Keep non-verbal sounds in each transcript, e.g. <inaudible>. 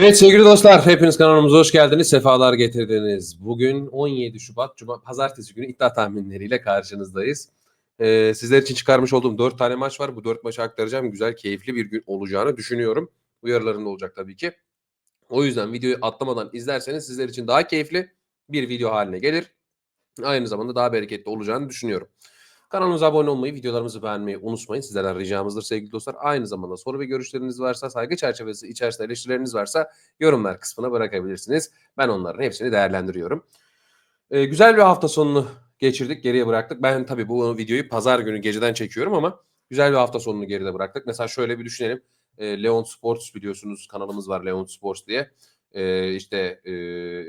Evet sevgili dostlar, hepiniz kanalımıza hoş geldiniz, sefalar getirdiniz. Bugün 17 Şubat, Cuma, Pazartesi günü iddia tahminleriyle karşınızdayız. Ee, sizler için çıkarmış olduğum 4 tane maç var. Bu 4 maçı aktaracağım. Güzel, keyifli bir gün olacağını düşünüyorum. Uyarılarında olacak tabii ki. O yüzden videoyu atlamadan izlerseniz sizler için daha keyifli bir video haline gelir. Aynı zamanda daha bereketli olacağını düşünüyorum. Kanalımıza abone olmayı, videolarımızı beğenmeyi unutmayın. Sizlerden ricamızdır sevgili dostlar. Aynı zamanda soru ve görüşleriniz varsa, saygı çerçevesi içerisinde eleştirileriniz varsa yorumlar kısmına bırakabilirsiniz. Ben onların hepsini değerlendiriyorum. Ee, güzel bir hafta sonunu geçirdik, geriye bıraktık. Ben tabii bu videoyu pazar günü geceden çekiyorum ama güzel bir hafta sonunu geride bıraktık. Mesela şöyle bir düşünelim. Ee, Leon Sports biliyorsunuz kanalımız var Leon Sports diye. Ee, işte e,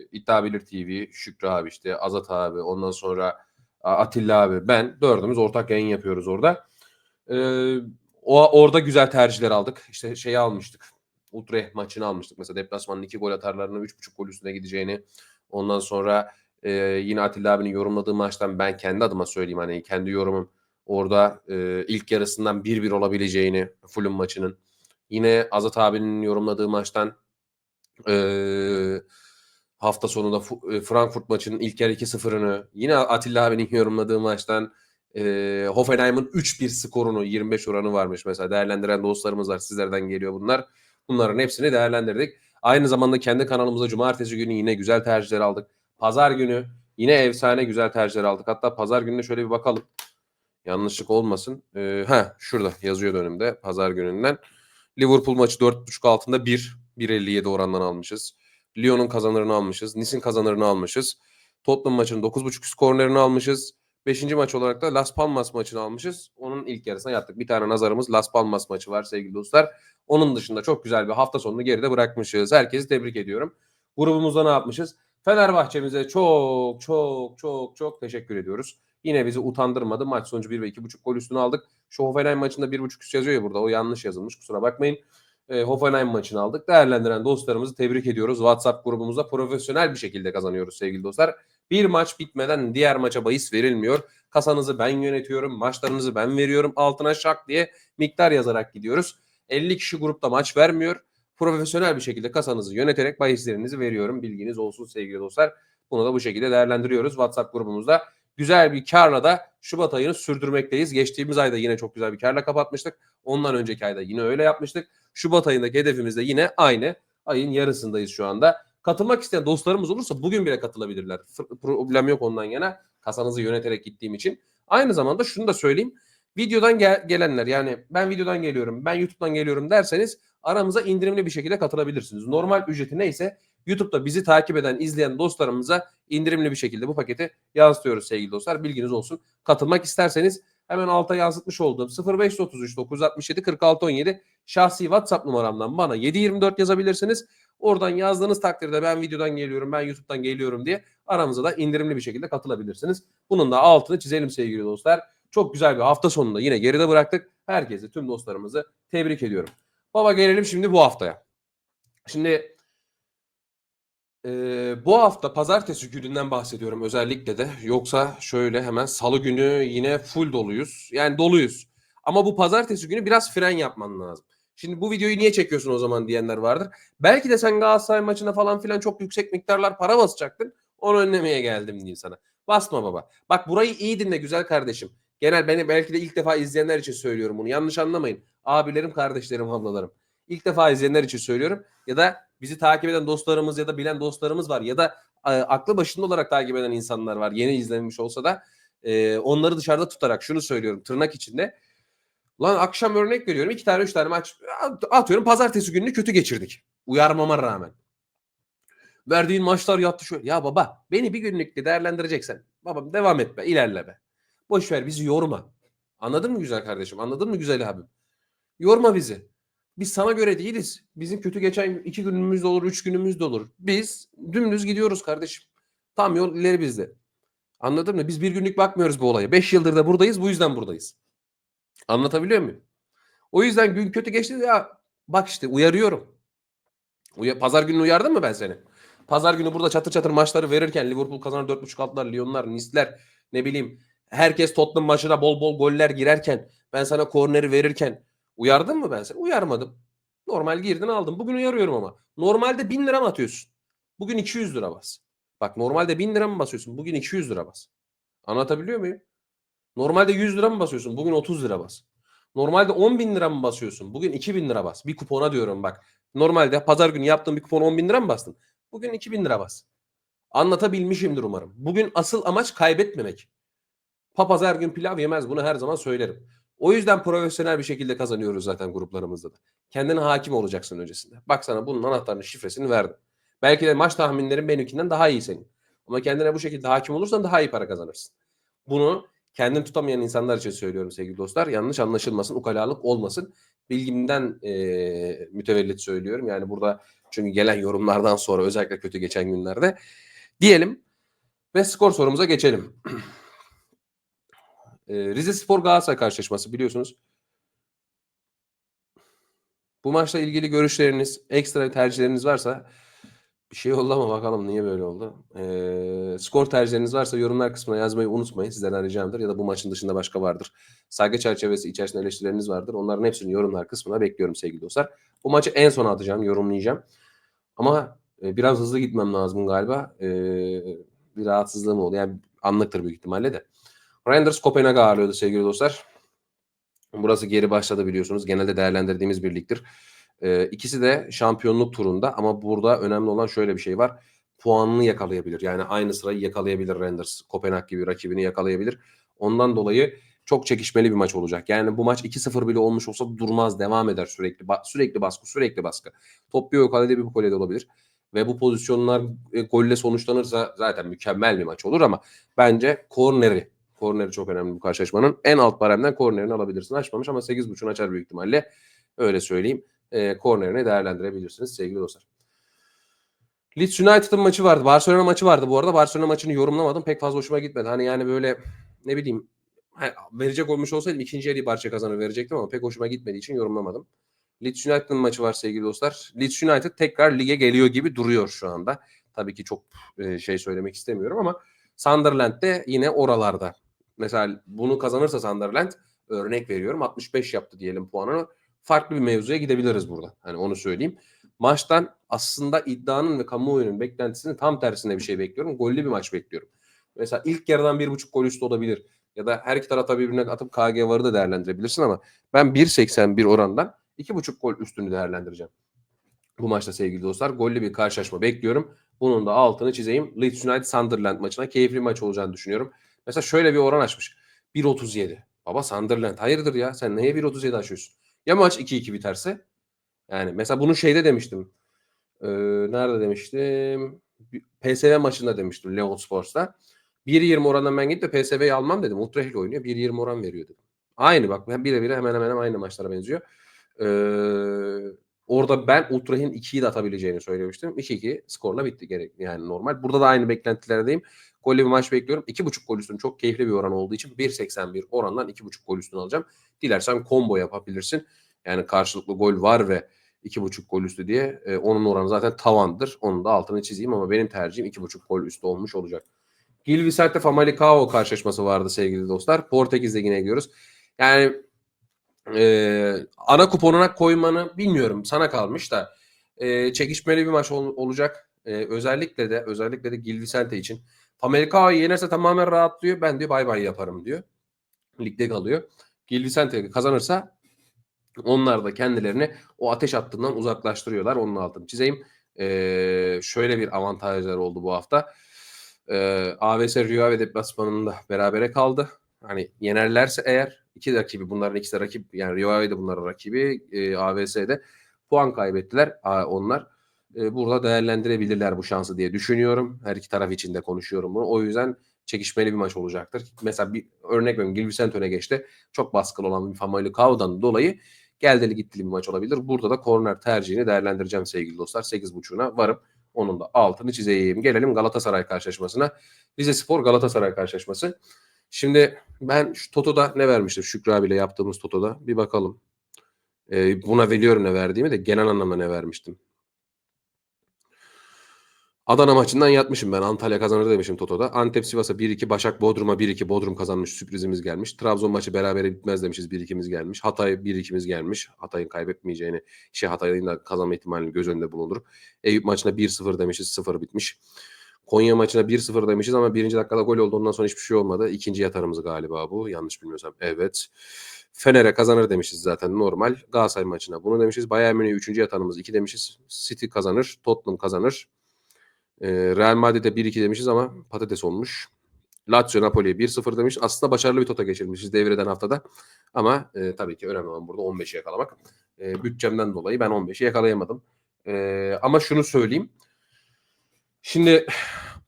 İddia Bilir TV, Şükrü abi işte, Azat abi, ondan sonra Atilla abi, ben dördümüz ortak yayın yapıyoruz orada. Ee, o orada güzel tercihler aldık. İşte şeyi almıştık. Utrecht maçını almıştık. Mesela deplasmanın iki gol atarlarına üç buçuk gol üstüne gideceğini. Ondan sonra e, yine Atilla abinin yorumladığı maçtan ben kendi adıma söyleyeyim hani kendi yorumum orada e, ilk yarısından 1-1 olabileceğini Fulham maçının. Yine Azat abinin yorumladığı maçtan e, hafta sonunda e, Frankfurt maçının ilk yarı 2-0'ını yine Atilla abinin <laughs> yorumladığı maçtan e, Hoffenheim'ın 3-1 skorunu 25 oranı varmış mesela değerlendiren dostlarımız var sizlerden geliyor bunlar. Bunların hepsini değerlendirdik. Aynı zamanda kendi kanalımızda cumartesi günü yine güzel tercihler aldık. Pazar günü yine efsane güzel tercihler aldık. Hatta pazar gününe şöyle bir bakalım. Yanlışlık olmasın. Ee, ha şurada yazıyor önümde pazar gününden. Liverpool maçı 4.5 altında 1. 1.57 orandan almışız. Lyon'un kazanırını almışız. Nice'in kazanırını almışız. Tottenham maçının 9.5 üst kornerini almışız. Beşinci maç olarak da Las Palmas maçını almışız. Onun ilk yarısına yattık. Bir tane nazarımız Las Palmas maçı var sevgili dostlar. Onun dışında çok güzel bir hafta sonunu geride bırakmışız. Herkesi tebrik ediyorum. Grubumuzda ne yapmışız? Fenerbahçe'mize çok çok çok çok teşekkür ediyoruz. Yine bizi utandırmadı. Maç sonucu 1 ve 2.5 gol üstüne aldık. Hoffenheim maçında 1.5 üst yazıyor ya burada. O yanlış yazılmış. Kusura bakmayın e, Hoffenheim maçını aldık. Değerlendiren dostlarımızı tebrik ediyoruz. WhatsApp grubumuzda profesyonel bir şekilde kazanıyoruz sevgili dostlar. Bir maç bitmeden diğer maça bahis verilmiyor. Kasanızı ben yönetiyorum. Maçlarınızı ben veriyorum. Altına şak diye miktar yazarak gidiyoruz. 50 kişi grupta maç vermiyor. Profesyonel bir şekilde kasanızı yöneterek bahislerinizi veriyorum. Bilginiz olsun sevgili dostlar. Bunu da bu şekilde değerlendiriyoruz. WhatsApp grubumuzda güzel bir karla da Şubat ayını sürdürmekteyiz. Geçtiğimiz ayda yine çok güzel bir karla kapatmıştık. Ondan önceki ayda yine öyle yapmıştık. Şubat ayındaki hedefimiz de yine aynı. Ayın yarısındayız şu anda. Katılmak isteyen dostlarımız olursa bugün bile katılabilirler. Problem yok ondan yana. Kasanızı yöneterek gittiğim için. Aynı zamanda şunu da söyleyeyim. Videodan gel- gelenler yani ben videodan geliyorum, ben YouTube'dan geliyorum derseniz aramıza indirimli bir şekilde katılabilirsiniz. Normal ücreti neyse YouTube'da bizi takip eden, izleyen dostlarımıza indirimli bir şekilde bu paketi yansıtıyoruz sevgili dostlar. Bilginiz olsun. Katılmak isterseniz hemen alta yansıtmış olduğum 0533 967 46 17 şahsi WhatsApp numaramdan bana 724 yazabilirsiniz. Oradan yazdığınız takdirde ben videodan geliyorum, ben YouTube'dan geliyorum diye aramıza da indirimli bir şekilde katılabilirsiniz. Bunun da altını çizelim sevgili dostlar. Çok güzel bir hafta sonunda yine geride bıraktık. Herkese, tüm dostlarımızı tebrik ediyorum. Baba gelelim şimdi bu haftaya. Şimdi e, bu hafta pazartesi gününden bahsediyorum özellikle de. Yoksa şöyle hemen salı günü yine full doluyuz. Yani doluyuz. Ama bu pazartesi günü biraz fren yapman lazım. Şimdi bu videoyu niye çekiyorsun o zaman diyenler vardır. Belki de sen Galatasaray maçına falan filan çok yüksek miktarlar para basacaktın. Onu önlemeye geldim diyeyim sana. Basma baba. Bak burayı iyi dinle güzel kardeşim. Genel beni belki de ilk defa izleyenler için söylüyorum bunu. Yanlış anlamayın. Abilerim, kardeşlerim, ablalarım. İlk defa izleyenler için söylüyorum. Ya da bizi takip eden dostlarımız ya da bilen dostlarımız var. Ya da e, aklı başında olarak takip eden insanlar var. Yeni izlenmiş olsa da e, onları dışarıda tutarak şunu söylüyorum tırnak içinde. Lan akşam örnek veriyorum. iki tane üç tane maç atıyorum. Pazartesi gününü kötü geçirdik. Uyarmama rağmen. Verdiğin maçlar yattı şöyle. Ya baba beni bir günlükte değerlendireceksen. Babam devam etme ilerle be. Boş ver bizi yorma. Anladın mı güzel kardeşim? Anladın mı güzel abim? Yorma bizi. Biz sana göre değiliz. Bizim kötü geçen iki günümüz de olur, üç günümüz de olur. Biz dümdüz gidiyoruz kardeşim. Tam yol ileri bizde. Anladın mı? Biz bir günlük bakmıyoruz bu olaya. Beş yıldır da buradayız. Bu yüzden buradayız. Anlatabiliyor muyum? O yüzden gün kötü geçti ya bak işte uyarıyorum. Uya, Pazar günü uyardım mı ben seni? Pazar günü burada çatır çatır maçları verirken Liverpool kazanır 4.5 altılar, Lyonlar, Nice'ler ne bileyim herkes Tottenham maçına bol bol goller girerken ben sana korneri verirken uyardım mı ben seni? Uyarmadım. Normal girdin aldın. Bugün uyarıyorum ama. Normalde 1000 lira mı atıyorsun? Bugün 200 lira bas. Bak normalde 1000 lira mı basıyorsun? Bugün 200 lira bas. Anlatabiliyor muyum? Normalde 100 lira mı basıyorsun? Bugün 30 lira bas. Normalde 10 bin lira mı basıyorsun? Bugün 2000 lira bas. Bir kupona diyorum bak. Normalde pazar günü yaptığın bir kupon 10 bin lira mı bastın? Bugün 2000 lira bas. Anlatabilmişimdir umarım. Bugün asıl amaç kaybetmemek. Papaz her gün pilav yemez. Bunu her zaman söylerim. O yüzden profesyonel bir şekilde kazanıyoruz zaten gruplarımızda da. Kendine hakim olacaksın öncesinde. Bak sana bunun anahtarını şifresini verdim. Belki de maç tahminlerin benimkinden daha iyi senin. Ama kendine bu şekilde hakim olursan daha iyi para kazanırsın. Bunu kendini tutamayan insanlar için söylüyorum sevgili dostlar. Yanlış anlaşılmasın, ukalalık olmasın. Bilgimden e, mütevellit söylüyorum. Yani burada çünkü gelen yorumlardan sonra özellikle kötü geçen günlerde diyelim ve skor sorumuza geçelim. <clears throat> e, Rize Spor Galatasaray karşılaşması biliyorsunuz. Bu maçla ilgili görüşleriniz, ekstra tercihleriniz varsa bir şey oldu ama bakalım niye böyle oldu. Ee, skor tercihleriniz varsa yorumlar kısmına yazmayı unutmayın. Sizlerden ricamdır. Ya da bu maçın dışında başka vardır. Saygı çerçevesi içerisinde eleştirileriniz vardır. Onların hepsini yorumlar kısmına bekliyorum sevgili dostlar. Bu maçı en sona atacağım, yorumlayacağım. Ama e, biraz hızlı gitmem lazım galiba. E, bir rahatsızlığım oldu. Yani anlıktır büyük ihtimalle de. Rangers Kopenhag'ı ağırlıyordu sevgili dostlar. Burası geri başladı biliyorsunuz. Genelde değerlendirdiğimiz bir ligdir. Ee, ikisi de şampiyonluk turunda ama burada önemli olan şöyle bir şey var. Puanını yakalayabilir. Yani aynı sırayı yakalayabilir Rangers. Kopenhag gibi rakibini yakalayabilir. Ondan dolayı çok çekişmeli bir maç olacak. Yani bu maç 2-0 bile olmuş olsa durmaz, devam eder sürekli. Ba- sürekli baskı, sürekli baskı. Top bir o kalede bir bu kalede olabilir. Ve bu pozisyonlar e, golle sonuçlanırsa zaten mükemmel bir maç olur ama bence korneri Korneri çok önemli bu karşılaşmanın. En alt baremden kornerini alabilirsin. Açmamış ama 8.5'unu açar büyük ihtimalle. Öyle söyleyeyim. E, kornerini değerlendirebilirsiniz sevgili dostlar. Leeds United'ın maçı vardı. Barcelona maçı vardı bu arada. Barcelona maçını yorumlamadım. Pek fazla hoşuma gitmedi. Hani yani böyle ne bileyim verecek olmuş olsaydım ikinci yarıyı Barça kazanır verecektim ama pek hoşuma gitmediği için yorumlamadım. Leeds United'ın maçı var sevgili dostlar. Leeds United tekrar lige geliyor gibi duruyor şu anda. Tabii ki çok e, şey söylemek istemiyorum ama Sunderland de yine oralarda. Mesela bunu kazanırsa Sunderland örnek veriyorum 65 yaptı diyelim puanını. Farklı bir mevzuya gidebiliriz burada. Hani onu söyleyeyim. Maçtan aslında iddianın ve kamuoyunun beklentisinin tam tersine bir şey bekliyorum. Gollü bir maç bekliyorum. Mesela ilk yarıdan bir buçuk gol üstü olabilir. Ya da her iki tarafta birbirine atıp KG varı da değerlendirebilirsin ama ben 1.81 orandan iki buçuk gol üstünü değerlendireceğim. Bu maçta sevgili dostlar gollü bir karşılaşma bekliyorum. Bunun da altını çizeyim. Leeds United Sunderland maçına keyifli maç olacağını düşünüyorum. Mesela şöyle bir oran açmış. 1.37. Baba Sunderland hayırdır ya sen neye 1.37 açıyorsun? Ya maç 2-2 biterse? Yani mesela bunu şeyde demiştim. Ee, nerede demiştim? PSV maçında demiştim Leon Sports'ta. 1.20 orandan ben gidip de PSV'yi almam dedim. Utrecht oynuyor. 1.20 oran veriyor dedim. Aynı bak birebir hemen hemen aynı maçlara benziyor. Ee, orada ben Utrecht'in 2'yi de atabileceğini söylemiştim. 2-2 skorla bitti gerek yani normal. Burada da aynı beklentilerdeyim. Gollü bir maç bekliyorum. 2.5 gol üstün çok keyifli bir oran olduğu için 1.81 orandan 2.5 gol üstünü alacağım. Dilersen combo yapabilirsin. Yani karşılıklı gol var ve 2.5 gol üstü diye e, onun oranı zaten tavandır. Onun da altını çizeyim ama benim tercihim 2.5 gol üstü olmuş olacak. Gil Vicente Famalicão karşılaşması vardı sevgili dostlar. Portekiz Ligi'ne gidiyoruz. Yani e, ana kuponuna koymanı bilmiyorum sana kalmış da e, çekişmeli bir maç ol, olacak. E, özellikle de özellikle de Gil Vicente için. Amerika'yı yenerse tamamen rahatlıyor. Ben diyor bay bay yaparım diyor. Ligde kalıyor. Gil Vicente kazanırsa onlar da kendilerini o ateş hattından uzaklaştırıyorlar. Onun altını çizeyim. Ee, şöyle bir avantajlar oldu bu hafta. Ee, AVS Rio ve deplasmanında berabere kaldı. Hani yenerlerse eğer iki rakibi bunların ikisi de rakip yani Rio de bunların rakibi e, AVS'de puan kaybettiler onlar e, burada değerlendirebilirler bu şansı diye düşünüyorum. Her iki taraf için de konuşuyorum bunu. O yüzden çekişmeli bir maç olacaktır. Mesela bir örnek veriyorum Gil Vicente öne geçti. Çok baskılı olan bir Famalicão'dan dolayı geldili gittili bir maç olabilir. Burada da korner tercihini değerlendireceğim sevgili dostlar. 8.5'una varıp onun da altını çizeyim. Gelelim Galatasaray karşılaşmasına. Rize Spor Galatasaray karşılaşması. Şimdi ben şu Toto'da ne vermiştim Şükrü abiyle yaptığımız Toto'da bir bakalım. Ee, buna veriyorum ne verdiğimi de genel anlamda ne vermiştim. Adana maçından yatmışım ben. Antalya kazanır demişim Toto'da. Antep Sivas'a 1-2, Başak Bodrum'a 1-2. Bodrum kazanmış sürprizimiz gelmiş. Trabzon maçı berabere bitmez demişiz 1-2'miz gelmiş. Hatay 1-2'miz gelmiş. Hatay'ın kaybetmeyeceğini, şey Hatay'ın da kazanma ihtimalini göz önünde bulundur. Eyüp maçına 1-0 demişiz 0 bitmiş. Konya maçına 1-0 demişiz ama birinci dakikada gol oldu. Ondan sonra hiçbir şey olmadı. İkinci yatarımız galiba bu. Yanlış bilmiyorsam. Evet. Fener'e kazanır demişiz zaten normal. Galatasaray maçına bunu demişiz. Bayern Münih 3. yatanımız 2 demişiz. City kazanır. Tottenham kazanır. Ee, Real Madrid'e 1-2 demişiz ama patates olmuş. Lazio Napoli'ye 1-0 demiş. Aslında başarılı bir tota geçirmişiz devreden haftada. Ama e, tabii ki önemli olan burada 15'i yakalamak. E, bütçemden dolayı ben 15'i yakalayamadım. E, ama şunu söyleyeyim. Şimdi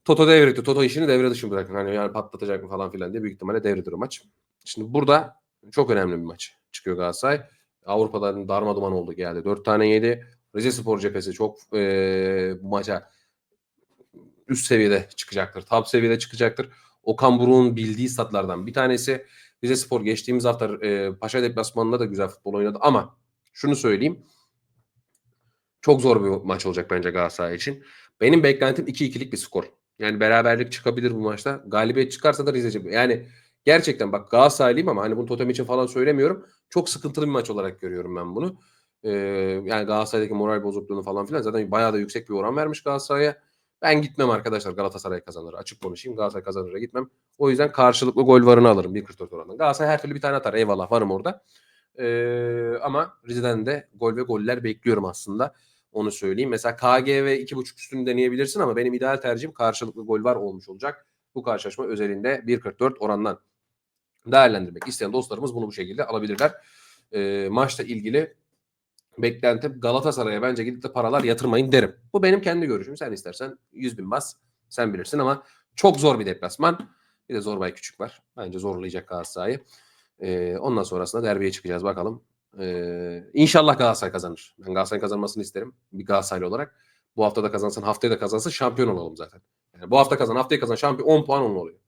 Toto devretti. Toto işini devre dışı bırakın. Hani yani patlatacak mı falan filan diye büyük ihtimalle devredir o maç. Şimdi burada çok önemli bir maç çıkıyor Galatasaray. Avrupa'dan darma duman oldu geldi. 4 tane yedi. Rize Spor cephesi çok e, bu maça üst seviyede çıkacaktır. Top seviyede çıkacaktır. Okan Buruk'un bildiği statlardan bir tanesi. Rize Spor geçtiğimiz hafta e, Paşa deplasmanında da güzel futbol oynadı ama şunu söyleyeyim. Çok zor bir maç olacak bence Galatasaray için. Benim beklentim 2-2'lik bir skor. Yani beraberlik çıkabilir bu maçta. Galibiyet çıkarsa da Rize Yani gerçekten bak Galatasaraylıyım ama hani bunu totem için falan söylemiyorum. Çok sıkıntılı bir maç olarak görüyorum ben bunu. Ee, yani Galatasaray'daki moral bozukluğunu falan filan zaten bayağı da yüksek bir oran vermiş Galatasaray'a. Ben gitmem arkadaşlar Galatasaray kazanır. Açık konuşayım Galatasaray kazanır'a gitmem. O yüzden karşılıklı gol varını alırım 1.44 oranından. Galatasaray her türlü bir tane atar eyvallah varım orada. Ee, ama Rize'den de gol ve goller bekliyorum aslında. Onu söyleyeyim. Mesela KG ve 2.5 üstünü deneyebilirsin ama benim ideal tercihim karşılıklı gol var olmuş olacak. Bu karşılaşma özelinde 1.44 orandan değerlendirmek isteyen dostlarımız bunu bu şekilde alabilirler. Ee, maçla ilgili beklentim Galatasaray'a bence gidip de paralar yatırmayın derim. Bu benim kendi görüşüm. Sen istersen 100 bin bas. Sen bilirsin ama çok zor bir deplasman. Bir de Zorbay Küçük var. Bence zorlayacak Galatasaray'ı. Ee, ondan sonrasında derbiye çıkacağız bakalım. Ee, inşallah Galatasaray kazanır. Ben Galatasaray kazanmasını isterim. Bir Galatasaraylı olarak. Bu hafta da kazansın, haftaya da kazansın şampiyon olalım zaten. Yani bu hafta kazan, haftaya kazan şampiyon 10 puan onun oluyor.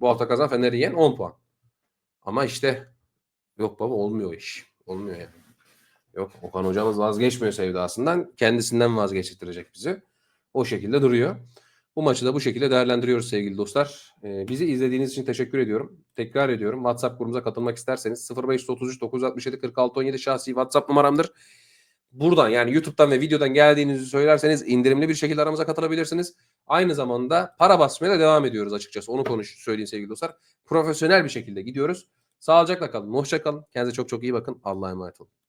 Bu hafta kazan Fener'i yen 10 puan. Ama işte yok baba olmuyor iş. Olmuyor yani. Yok Okan hocamız vazgeçmiyor sevdasından. Kendisinden vazgeçtirecek bizi. O şekilde duruyor. Bu maçı da bu şekilde değerlendiriyoruz sevgili dostlar. Ee, bizi izlediğiniz için teşekkür ediyorum. Tekrar ediyorum. WhatsApp grubumuza katılmak isterseniz 0533 967 46 17 şahsi WhatsApp numaramdır. Buradan yani YouTube'dan ve videodan geldiğinizi söylerseniz indirimli bir şekilde aramıza katılabilirsiniz. Aynı zamanda para basmaya da devam ediyoruz açıkçası. Onu konuş söyleyeyim sevgili dostlar. Profesyonel bir şekilde gidiyoruz. Sağlıcakla kalın. Hoşça kalın. Kendinize çok çok iyi bakın. Allah'a emanet olun.